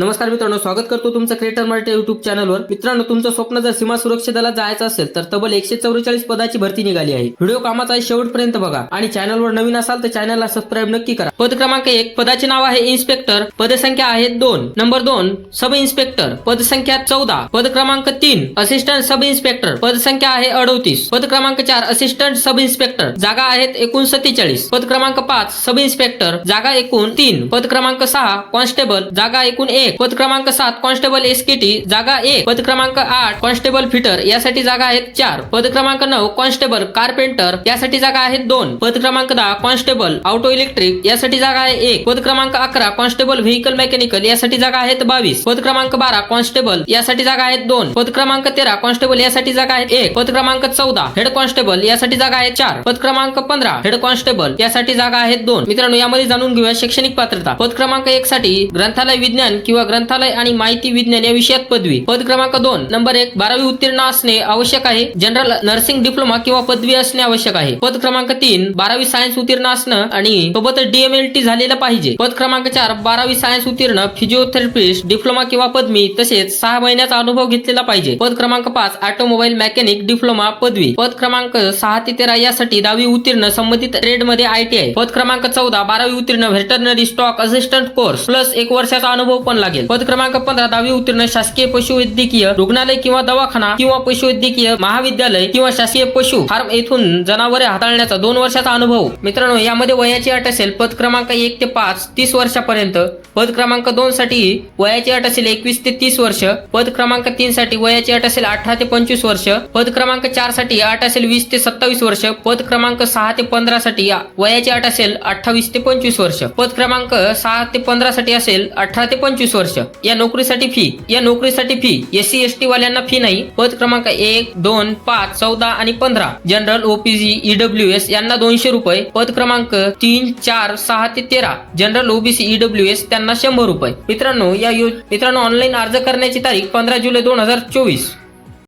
नमस्कार मित्रांनो स्वागत करतो तुमचं क्रिएटर मराठी युट्यूब चॅनलवर मित्रांनो तुमचं स्वप्न जर सीमा सुरक्षा दलात जायचं असेल तर तब्बल एकशे चौवेचाळीस पदाची भरती निघाली आहे. व्हिडिओ कामाचा आहे शेवटपर्यंत बघा. आणि चॅनलवर नवीन असाल तर चॅनलला सबस्क्राईब नक्की करा. पद क्रमांक एक पदाचे नाव आहे इन्स्पेक्टर पदसंख्या आहे दोन. नंबर दोन सब इन्स्पेक्टर पदसंख्या चौदा. पद क्रमांक तीन असिस्टंट सब इन्स्पेक्टर पदसंख्या आहे अडोतीस. पद क्रमांक चार असिस्टंट सब इन्स्पेक्टर जागा आहेत एकूण सत्तेचाळीस पद क्रमांक पाच सब इन्स्पेक्टर जागा एकूण तीन. पद क्रमांक सहा कॉन्स्टेबल जागा एकूण एक. पद क्रमांक सात कॉन्स्टेबल एसकेटी जागा एक पद क्रमांक आठ कॉन्स्टेबल फिटर यासाठी जागा आहेत चार पद क्रमांक नऊ कॉन्स्टेबल कारपेंटर यासाठी जागा आहेत दोन पद क्रमांक दहा कॉन्स्टेबल ऑटो इलेक्ट्रिक यासाठी जागा आहे एक पद क्रमांक अकरा कॉन्स्टेबल व्हेकल मेकॅनिकल यासाठी जागा आहेत बावीस पद क्रमांक बारा कॉन्स्टेबल यासाठी जागा आहेत दोन पद क्रमांक तेरा कॉन्स्टेबल यासाठी जागा आहेत एक पद क्रमांक चौदा हेड कॉन्स्टेबल यासाठी जागा आहेत चार पद क्रमांक पंधरा हेड कॉन्स्टेबल यासाठी जागा आहेत दोन मित्रांनो यामध्ये जाणून घेऊया शैक्षणिक पात्रता पद क्रमांक एक साठी ग्रंथालय विज्ञान किंवा ग्रंथालय आणि माहिती विज्ञान या विषयात पदवी. पद क्रमांक दोन. नंबर एक बारावी उत्तीर्ण असणे आवश्यक आहे. जनरल नर्सिंग डिप्लोमा किंवा पदवी असणे आवश्यक आहे. पद क्रमांक तीन बारावी सायन्स उत्तीर्ण असणं आणि सोबतच डीएमएलटी झालेलं पाहिजे. पद क्रमांक चार बारावी सायन्स उत्तीर्ण फिजिओथेरपिस्ट डिप्लोमा किंवा पदवी तसेच सहा महिन्याचा अनुभव घेतलेला पाहिजे. पद क्रमांक पाच ऑटोमोबाईल मेकॅनिक डिप्लोमा पदवी. पद क्रमांक सहा ते तेरा यासाठी दहावी उत्तीर्ण संबंधित ट्रेडमध्ये आयटीआय पद क्रमांक चौदा बारावी उत्तीर्ण veterinary stock assistant course plus एक वर्षाचा अनुभव पण लागेल. पद क्रमांक पंधरा दहावी उत्तीर्ण शासकीय पशुवैद्यकीय रुग्णालय किंवा दवाखाना किंवा पशुवैद्यकीय महाविद्यालय किंवा शासकीय पशु फार्म येथून जनावरे हाताळण्याचा दोन वर्षाचा अनुभव. मित्रांनो यामध्ये वयाची अट असेल पद क्रमांक एक ते पाच तीस वर्षापर्यंत. पद क्रमांक दोन साठी वयाची अट असेल एकवीस ते तीस वर्ष. पद क्रमांक तीन साठी वयाची अट असेल अठरा ते पंचवीस वर्ष. पद क्रमांक चारसाठी अट असेल वीस ते सत्तावीस वर्ष. पद क्रमांक सहा ते पंधरा साठी वयाची अट असेल अठ्ठावीस ते पंचवीस वर्ष. पद क्रमांक सहा ते पंधरा साठी असेल अठरा ते पंचवीस वर्ष. या नोकरीसाठी फी या नोकरीसाठी fee S C S T वाल्यांना फी नाही. पद क्रमांक एक दोन पाच चौदा आणि पंधरा. जनरल ओपीसी ईडब्ल्यू एस यांना दोनशे रुपये. पद क्रमांक तीन चार सहा ते तेरा. जनरल ओबीसी ईडब्ल्यू एस त्यांना शंभर रुपये. मित्रांनो या मित्रांनो ऑनलाईन अर्ज करण्याची तारीख पंधरा जुलै दोन हजार चोवीस.